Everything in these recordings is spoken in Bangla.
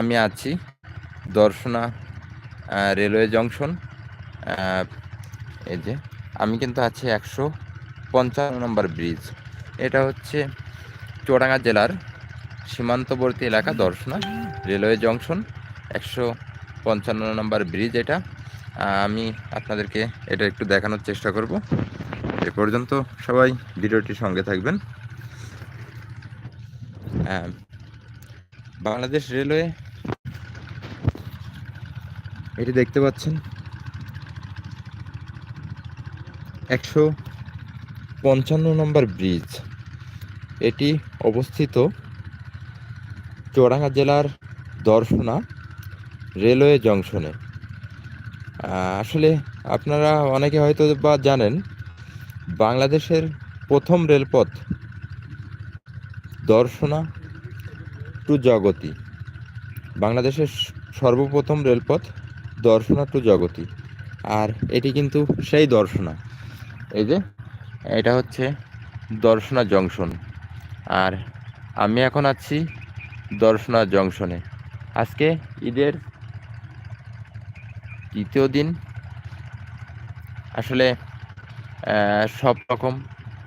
আমি আছি দর্শনা রেলওয়ে জংশন এই যে আমি কিন্তু আছি একশো পঞ্চান্ন নম্বর ব্রিজ। এটা হচ্ছে চুয়াডাঙ্গা জেলার সীমান্তবর্তী এলাকা দর্শনা রেলওয়ে জংশন, একশো পঞ্চান্ন নম্বর ব্রিজ এটা। আমি আপনাদেরকে এটা একটু দেখানোর চেষ্টা করব। এ পর্যন্ত সবাই ভিডিওটির সঙ্গে থাকবেন। বাংলাদেশ রেলওয়ে এটি দেখতে পাচ্ছেন। একশো পঞ্চান্ন নম্বর ব্রিজ। এটি অবস্থিত চুয়াডাঙ্গা জেলার দর্শনা রেলওয়ে জংশনে। আসলে আপনারা অনেকে হয়তো বা জানেন, বাংলাদেশের প্রথম রেলপথ দর্শনা টু জগতি। বাংলাদেশের সর্বপ্রথম রেলপথ দর্শনা টু জগতি আর এটি কিন্তু সেই দর্শনা। এই যে এটা হচ্ছে দর্শনা জংশন। আর আমি এখন আছি দর্শনা জংশনে। আজকে ঈদের তৃতীয় দিন। আসলে সব রকম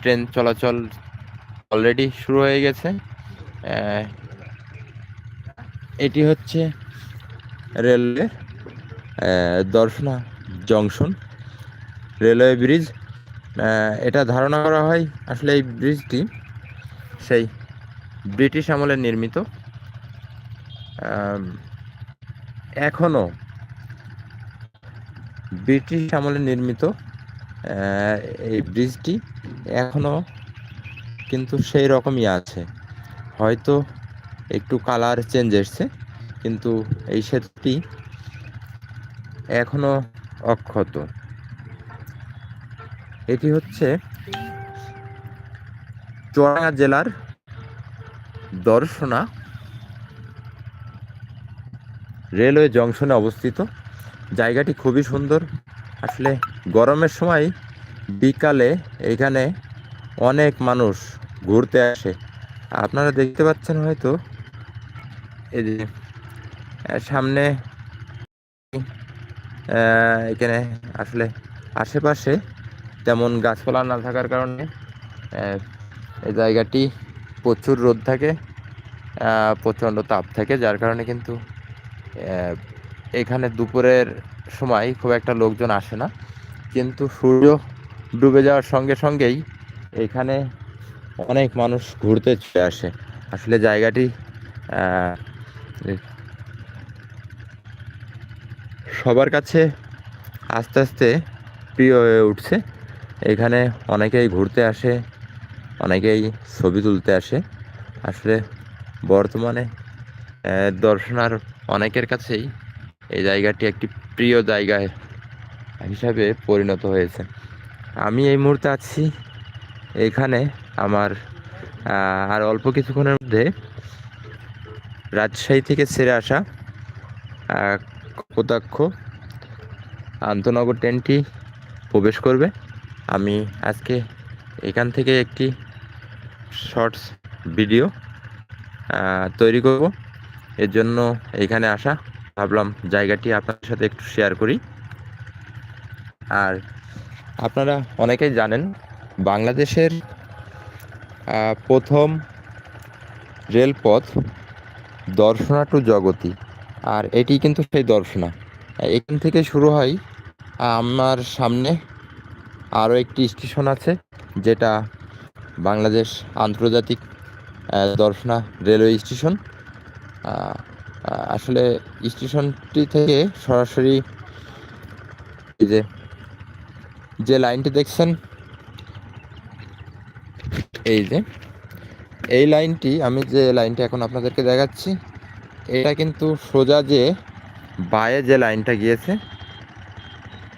ট্রেন চলাচল অলরেডি শুরু হয়ে গেছে। এটি হচ্ছে railway ah, Darshana junction, railway bridge এটা ধারণা করা হয় আসলে এই ব্রিজটি সেই ব্রিটিশ আমলে নির্মিত। এখনও ব্রিটিশ আমলে নির্মিত এই ব্রিজটি এখনও কিন্তু সেই রকমই আছে। হয়তো একটু কালার চেঞ্জ এসছে, কিন্তু এই সেতুটি এখনও অক্ষত। এটি হচ্ছে চুয়াডাঙ্গা জেলার দর্শনা রেলওয়ে জংশনে অবস্থিত। জায়গাটি খুবই সুন্দর। আসলে গরমের সময় বিকালে এখানে অনেক মানুষ ঘুরতে আসে। আপনারা দেখতে পাচ্ছেন হয়তো এই যে সামনে এখানে আসলে আশেপাশে তেমন গাছপালা না থাকার কারণে এই জায়গাটি প্রচুর রোদ থাকে প্রচণ্ড তাপ থাকে, যার কারণে কিন্তু এখানে দুপুরের সময় খুব একটা লোকজন আসে না। কিন্তু সূর্য ডুবে যাওয়ার সঙ্গে সঙ্গেই এখানে অনেক মানুষ ঘুরতে চলে আসে। আসলে জায়গাটি সবার কাছে আস্তে আস্তে প্রিয় হয়ে উঠছে। এখানে অনেকেই ঘুরতে আসে, অনেকেই ছবি তুলতে আসে। আসলে বর্তমানে দর্শনার অনেকের কাছেই এই জায়গাটি একটি প্রিয় জায়গা হিসাবে পরিণত হয়েছে। আমি এই মুহূর্তে আছি এখানে আমার আর অল্প কিছুক্ষণের মধ্যে রাজশাহী থেকে ছেড়ে আসা কপোতাক্ষ আন্তনগর ট্রেনটি প্রবেশ করবে। আমি আজকে এখান থেকে একটি শর্টস ভিডিও তৈরি করব। এর জন্য এখানে আসা, ভাবলাম জায়গাটি আপনাদের সাথে একটু শেয়ার করি। আর আপনারা অনেকেই জানেন, বাংলাদেশের প্রথম রেলপথ দর্শনা টু জগতি। আর এটি কিন্তু সেই দর্শনা। এখান থেকে শুরু হয়, আমার সামনে আরও একটি স্টেশন আছে, যেটা বাংলাদেশ আন্তর্জাতিক দর্শনা রেলওয়ে স্টেশন। আসলে স্টেশনটি থেকে সরাসরি যে যে লাইনটি দেখছেন, এই যে, এই লাইনটি, আমি যে লাইনটি এখন আপনাদেরকে দেখাচ্ছি এটা কিন্তু সোজা যে বায়ে যে লাইনটা গিয়েছে,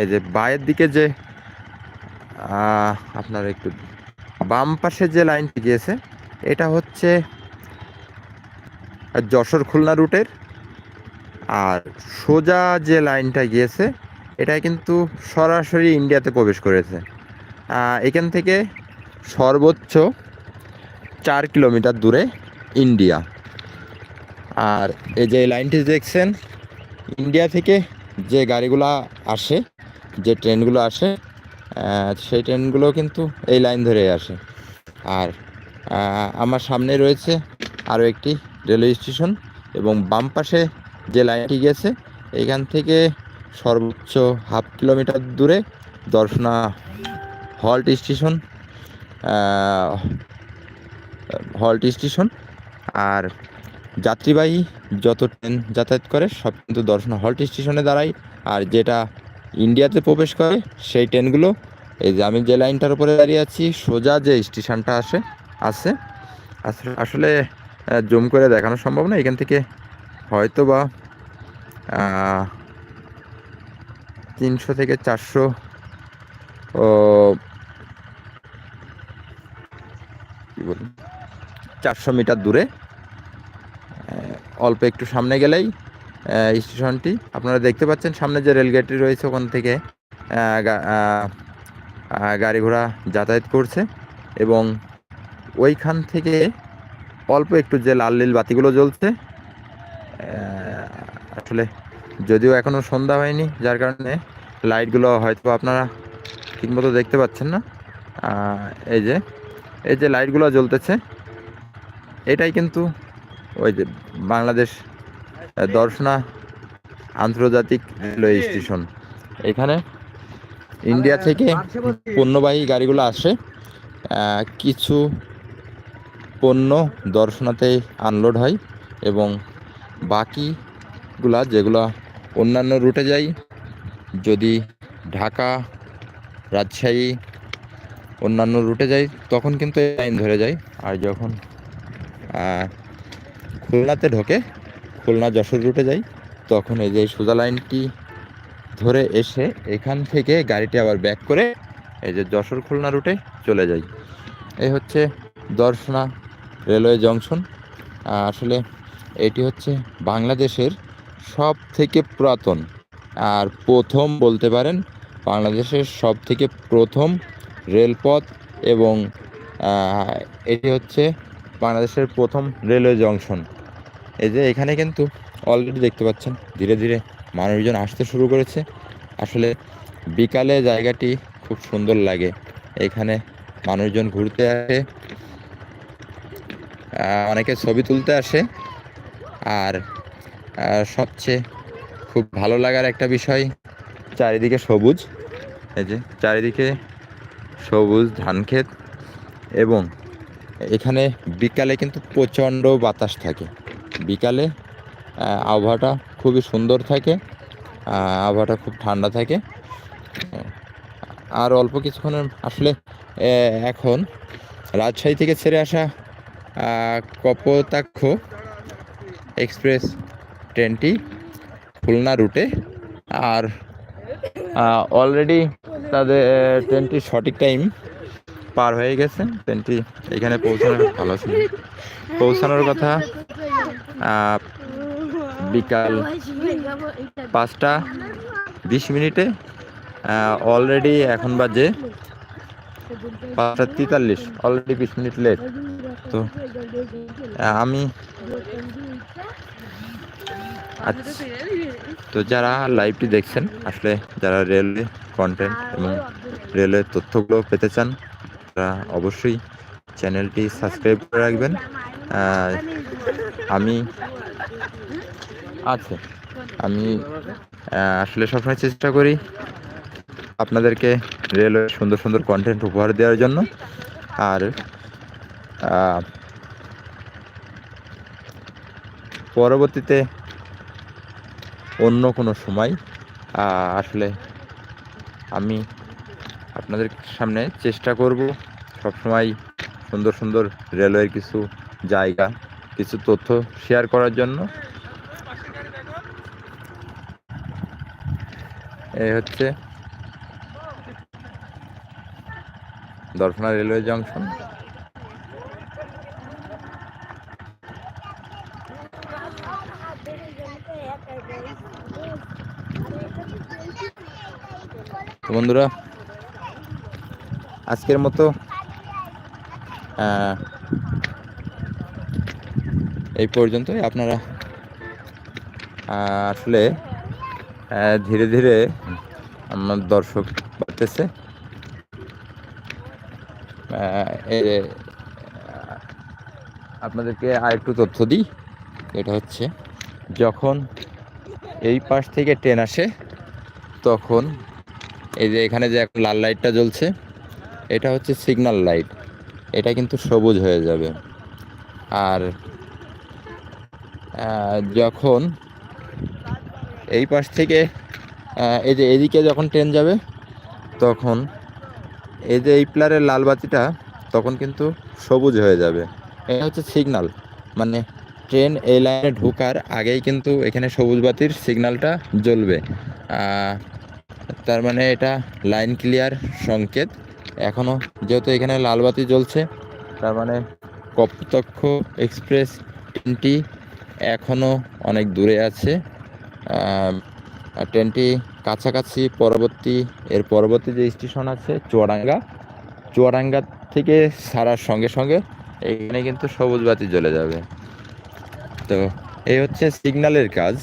এই যে বায়ের দিকে যে আপনার একটু বাম পাশে যে লাইনটি গিয়েছে, এটা হচ্ছে যশোর খুলনা রুটের। আর সোজা যে লাইনটা গিয়েছে এটা কিন্তু সরাসরি ইন্ডিয়াতে প্রবেশ করেছে। এখান থেকে সর্বোচ্চ চার কিলোমিটার দূরে ইন্ডিয়া। আর এই যে লাইনটি দেখছেন, ইন্ডিয়া থেকে যে গাড়িগুলো আসে, যে ট্রেনগুলো আসে সেই ট্রেনগুলো কিন্তু এই লাইন ধরে আসে। আর আমার সামনে রয়েছে আরও একটি রেলওয়ে স্টেশন এবং বাম পাশে যে লাইনটি গেছে, এখান থেকে সর্বোচ্চ হাফ কিলোমিটার দূরে Darshana halt station halt station. আর যাত্রীবাহী যত ট্রেন যাতায়াত করে, সব কিন্তু দর্শনা হল্ট স্টেশনে দাঁড়ায়। আর যেটা ইন্ডিয়াতে প্রবেশ করে, সেই ট্রেনগুলো, এই যে আমি যে লাইনটার উপরে দাঁড়িয়ে আছি, সোজা যে স্টেশনটা আসে, আছে, আসলে জুম করে দেখানো সম্ভব না। এখান থেকে হয়তো বা তিনশো থেকে চারশো, ও চারশো মিটার দূরে অল্প একটু সামনে গেলেই স্টেশনটি। আপনারা দেখতে পাচ্ছেন সামনে যে রেলগেটটি রয়েছে, ওখান থেকে গাড়ি ঘোড়া যাতায়াত করছে এবং ওইখান থেকে অল্প একটু যে লাল নীল বাতিগুলো জ্বলছে আসলে যদিও এখনও সন্ধ্যা হয়নি, যার কারণে লাইটগুলো হয়তো আপনারা ঠিকমতো দেখতে পাচ্ছেন না। এই যে এই যে লাইটগুলো জ্বলতেছে, এটাই কিন্তু ওই যে বাংলাদেশ দর্শনা, আন্তর্জাতিক রেলওয়ে স্টেশন। এখানে ইন্ডিয়া থেকে পণ্যবাহী গাড়িগুলো আসে। কিছু পণ্য দর্শনাতে আনলোড হয় এবং বাকিগুলা যেগুলা অন্যান্য রুটে যায় যদি ঢাকা, রাজশাহী অন্যান্য রুটে যাই, তখন কিন্তু লাইন ধরে যায়। আর যখন খুলনাতে ঢোকে, খুলনা যশোর রুটে যাই, তখন এই যে সোজা লাইনটি ধরে এসে এখান থেকে গাড়িটি আবার ব্যাক করে এই যে যশোর খুলনা রুটে চলে যাই। এই হচ্ছে দর্শনা রেলওয়ে জংশন। আসলে এটি হচ্ছে বাংলাদেশের সব থেকে পুরাতন আর প্রথম বলতে পারেন বাংলাদেশের সব থেকে প্রথম রেলপথ এবং এটি হচ্ছে বাংলাদেশের প্রথম রেলওয়ে জংশন। এই যে এখানে কিন্তু অলরেডি দেখতে পাচ্ছেন, ধীরে ধীরে মানুষজন আসতে শুরু করেছে। আসলে বিকালে জায়গাটি খুব সুন্দর লাগে। এখানে মানুষজন ঘুরতে আসে অনেকে ছবি তুলতে আসে। আর সবচেয়ে খুব ভালো লাগার একটা বিষয়, চারিদিকে সবুজ। এই যে চারিদিকে সবুজ ধান ক্ষেত এবং এখানে বিকালে কিন্তু প্রচণ্ড বাতাস থাকে। বিকালে আবহাওয়াটা খুবই সুন্দর থাকে আবহাওয়াটা খুব ঠান্ডা থাকে। আর অল্প কিছুক্ষণের, আসলে এখন রাজশাহী থেকে ছেড়ে আসা কপোতাক্ষ এক্সপ্রেস ট্রেনটি খুলনা রুটে। আর অলরেডি তাদের ট্রেনটি সঠিক টাইম পার হয়ে গেছে। ট্রেনটি এখানে পৌঁছানোর, ভালো ছিল। পৌঁছানোর কথা বিকাল পাঁচটা বিশ মিনিটে অলরেডি এখন বাজে পাঁচটা তেতাল্লিশ অলরেডি বিশ মিনিট লেট তো আমি তো যারা লাইভটি দেখছেন, আসলে যারা রেলওয়ে কন্টেন্ট এবং রেলওয়ের তথ্যগুলো পেতে চান, তারা অবশ্যই চ্যানেলটি সাবস্ক্রাইব করে রাখবেন। আমি আচ্ছা আমি আসলে সবসময় চেষ্টা করি আপনাদেরকে রেলওয়ে সুন্দর সুন্দর কন্টেন্ট উপহার দেওয়ার জন্য। আর পরবর্তীতে অন্য কোনো সময় আসলে আমি আপনাদের সামনে চেষ্টা করব সবসময় সুন্দর সুন্দর রেলওয়ের কিছু জায়গা কিছু তথ্য শেয়ার করার জন্য। এই হচ্ছে দর্শনা রেলওয়ে জংশন বন্ধুরা আজকের মতো এই পর্যন্তই। আপনারা আসলে ধীরে ধীরে আমার দর্শক বাড়তেছে। আপনাদেরকে আর একটু তথ্য দিই। এটা হচ্ছে, যখন এই পাশ থেকে ট্রেন আসে, তখন এই যে এখানে যে এখন লাল লাইটটা জ্বলছে, এটা হচ্ছে সিগন্যাল লাইট এটা কিন্তু সবুজ হয়ে যাবে। আর যখন এই পাশ থেকে এই যে এদিকে যখন ট্রেন যাবে, তখন এই যে এই প্লারের লাল বাতিটা, তখন কিন্তু সবুজ হয়ে যাবে। এটা হচ্ছে সিগনাল মানে ট্রেন এই লাইনে ঢোকার আগেই কিন্তু এখানে সবুজ বাতির সিগনালটা জ্বলবে। তার মানে এটা লাইন ক্লিয়ার সংকেত। এখনও যেহেতু এখানে লাল বাতি জ্বলছে, তার মানে কপতক্ষ এক্সপ্রেস ট্রেনটি এখনও অনেক দূরে আছে। ট্রেনটি কাছাকাছি পরবর্তী, এর পরবর্তী যে স্টেশন আছে চুয়াডাঙ্গা চুয়াডাঙ্গা থেকে সারার সঙ্গে সঙ্গে এখানে কিন্তু সবুজ বাতি জ্বলে যাবে। তো এই হচ্ছে সিগন্যালের কাজ।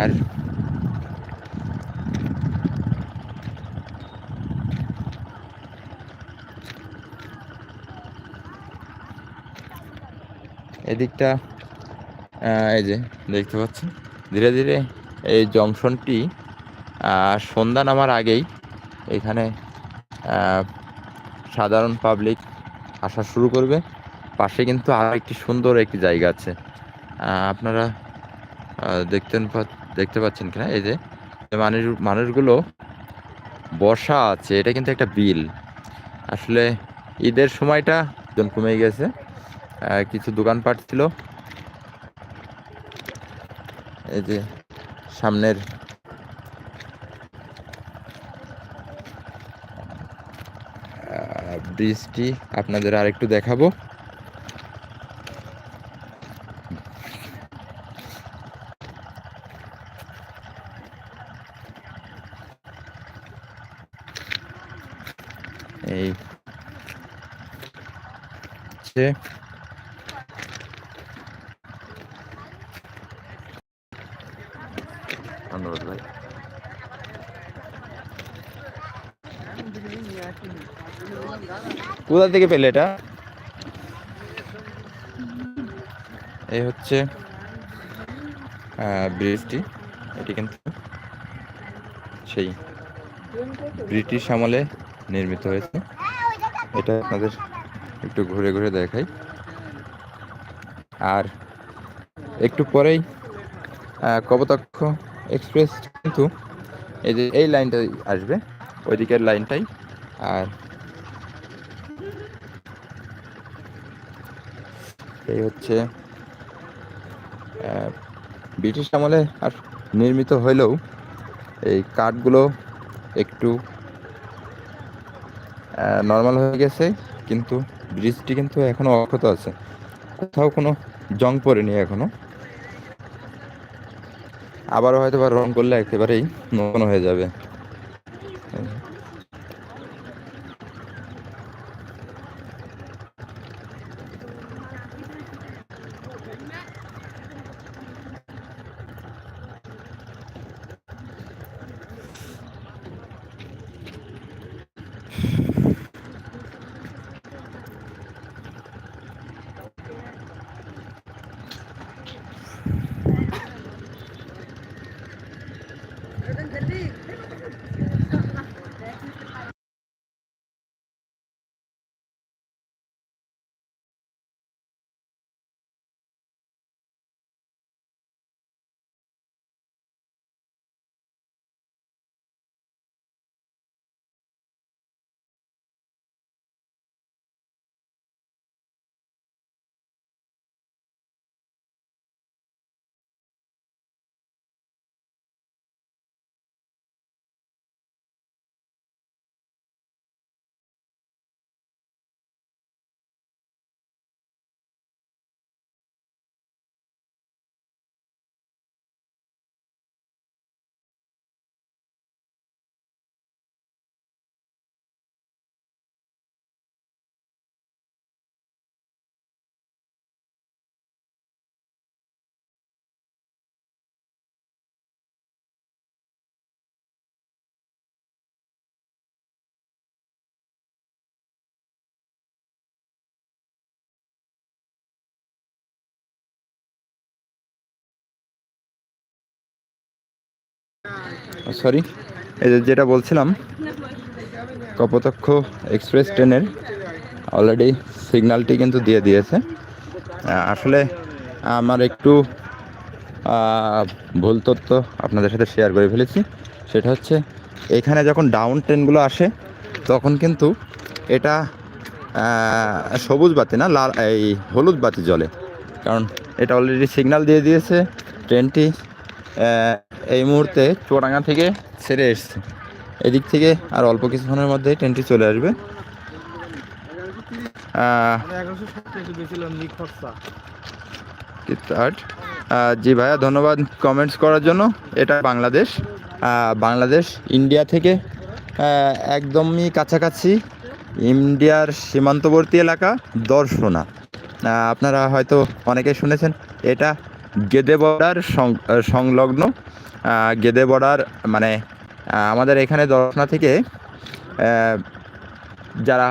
আর এদিকটা এই যে, দেখতে পাচ্ছেন? ধীরে ধীরে এই জংশনটি সন্ধ্যা নামার আগেই এখানে সাধারণ পাবলিক আসা শুরু করবে। পাশে কিন্তু আরও একটি সুন্দর একটি জায়গা আছে। আপনারা দেখতেন দেখতে পাচ্ছেন কিনা? এই যে মানুষ, মানুষগুলো বসা আছে, এটা কিন্তু একটা বিল। আসলে ঈদের সময়টা কমে গেছে। কিছু দোকানপাট ছিল। এই যে সামনের ব্রিজটি আপনাদের আরেকটু দেখাবো। এই ধন্যবাদ ভাই কোথা থেকে পেলে এটা? এই হচ্ছে ব্রিজটি এটি কিন্তু সেই ব্রিটিশ আমলে নির্মিত হয়েছে। এটা আপনাদের একটু ঘুরে ঘুরে দেখাই। আর একটু পরেই কবতাক্ষ এক্সপ্রেস কিন্তু এই যে এই লাইনটাই আসবে ওই দিকের লাইনটাই। আর এই হচ্ছে ব্রিটিশ আমলে আর নির্মিত হইলেও এই কাঠগুলো একটু নর্মাল হয়ে গেছে, কিন্তু ব্রিজটি কিন্তু এখনও অক্ষত আছে। কোথাও কোনো জং পড়েনি এখনও আবারও হয়তো বা রং করলে একেবারেই নতুন হয়ে যাবে। সরি এই যে যেটা বলছিলাম, কপোতক্ষ এক্সপ্রেস ট্রেনের অলরেডি সিগন্যালটি কিন্তু দিয়ে দিয়েছে। আসলে আমার একটু ভুল তথ্য আপনাদের সাথে শেয়ার করে ফেলেছি। সেটা হচ্ছে, এখানে যখন ডাউন ট্রেনগুলো আসে, তখন কিন্তু এটা সবুজ বাতি না, লাল, এই হলুদ বাতি জ্বলে। কারণ এটা অলরেডি সিগন্যাল দিয়ে দিয়েছে ট্রেনটি এই মুহূর্তে চুয়াডাঙ্গা থেকে ছেড়ে এসছে। এদিক থেকে আর অল্প কিছুক্ষণের মধ্যে ট্রেনটি চলে আসবে। জি ভাইয়া, ধন্যবাদ কমেন্টস করার জন্য। এটা বাংলাদেশ। বাংলাদেশ ইন্ডিয়া থেকে একদমই কাছাকাছি ইন্ডিয়ার সীমান্তবর্তী এলাকা দর্শনা। আপনারা হয়তো অনেকে শুনেছেন, এটা গেদে বর্ডার সংলগ্ন। গেদে বর্ডার মানে আমাদের এখানে দর্শনা থেকে যারা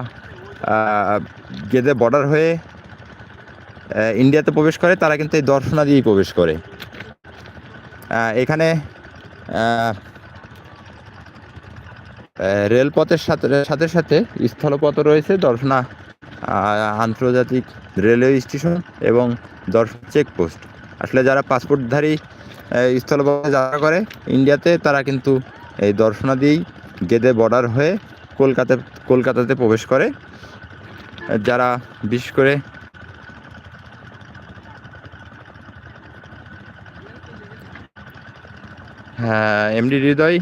গেদে বর্ডার হয়ে ইন্ডিয়াতে প্রবেশ করে, তারা কিন্তু এই দর্শনা দিয়েই প্রবেশ করে। এখানে রেলপথের সাথে সাথে সাথে স্থলপথ রয়েছে, দর্শনা আন্তর্জাতিক রেলওয়ে স্টেশন এবং দর্শন চেকপোস্ট আসলে যারা পাসপোর্টধারী আহ, স্থলপথে যাত্রা করে। ইন্ডিয়াতে তারা কিন্তু এই দর্শনা দিয়েই গেদে বর্ডার হয়ে কলকাতা কলকাতাতে প্রবেশ করে। যারা বিশেষ করে হ্যাঁ এমডি হৃদয়।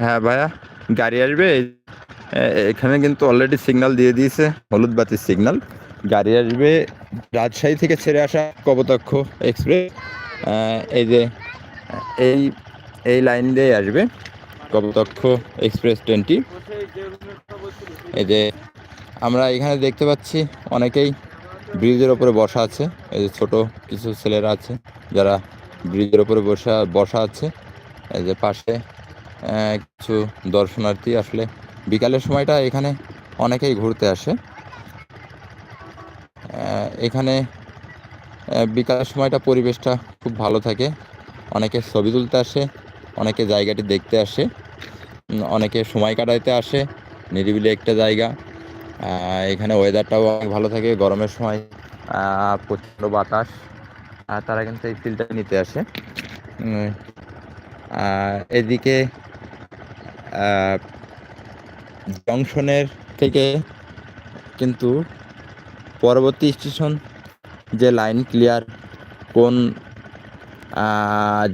হ্যাঁ ভাইয়া গাড়ি আসবে। এখানে কিন্তু অলরেডি সিগনাল দিয়ে দিয়েছে হলুদ বাতির সিগনাল গাড়ি আসবে রাজশাহী থেকে ছেড়ে আসা কপোতাক্ষ এক্সপ্রেস এই যে এই এই লাইন দিয়ে আসবে। কপোতাক্ষ এক্সপ্রেস ট্রেনটি এই যে আমরা এখানে দেখতে পাচ্ছি অনেকেই ব্রিজের ওপরে বসা আছে। এই যে ছোট কিছু ছেলেরা আছে যারা ব্রিজের ওপরে বসা বসা আছে। এই যে পাশে কিছু দর্শনার্থী আসলে বিকালের সময়টা এখানে অনেকেই ঘুরতে আসে। এখানে বিকালের সময়টা পরিবেশটা খুব ভালো থাকে। অনেকে ছবি তুলতে আসে, অনেকে জায়গাটি দেখতে আসে অনেকে সময় কাটাইতে আসে, নিরিবিলি একটা জায়গা। এখানে ওয়েদারটাও অনেক ভালো থাকে, গরমের সময় প্রচণ্ড বাতাস তারা কিন্তু এই ফিলটা নিতে আসে। এদিকে জংশনের থেকে কিন্তু পরবর্তী স্টেশন যে লাইন ক্লিয়ার কোন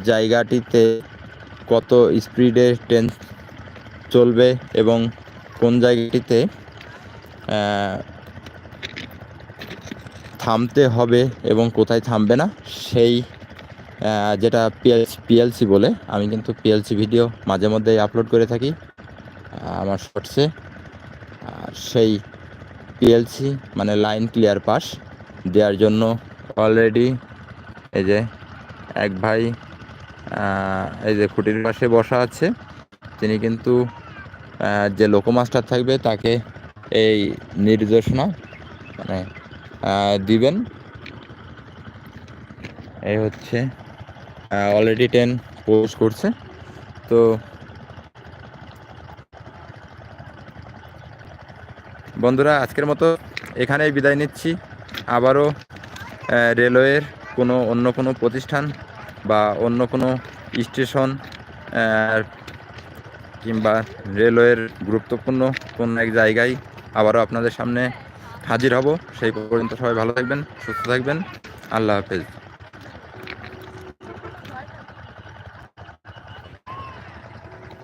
জায়গাটিতে কত স্পিডে ট্রেন চলবে এবং কোন জায়গাটিতে থামতে হবে এবং কোথায় থামবে না, সেই যেটা পিএলসি পিএলসি বলে, আমি কিন্তু পিএলসি ভিডিও মাঝে মধ্যেই আপলোড করে থাকি আমার শর্টসে সেই পিএলসি মানে লাইন ক্লিয়ার পাস দেওয়ার জন্য অলরেডি এই যে এক ভাই এই যে খুঁটির পাশে বসা আছে, তিনি কিন্তু যে যে লোকোমাস্টার থাকবে তাকে এই নির্দেশনা মানে দিবেন। এই হচ্ছে অলরেডি টেন পোস্ট করছে। তো, বন্ধুরা, আজকের মতো এখানেই বিদায় নিচ্ছি। আবারও রেলওয়ের কোনো অন্য কোনো প্রতিষ্ঠান বা অন্য কোনো স্টেশন কিংবা রেলওয়ের গুরুত্বপূর্ণ কোনো এক জায়গায় আবারও আপনাদের সামনে হাজির হব। সেই পর্যন্ত সবাই ভালো থাকবেন, সুস্থ থাকবেন। আল্লাহ হাফেজ।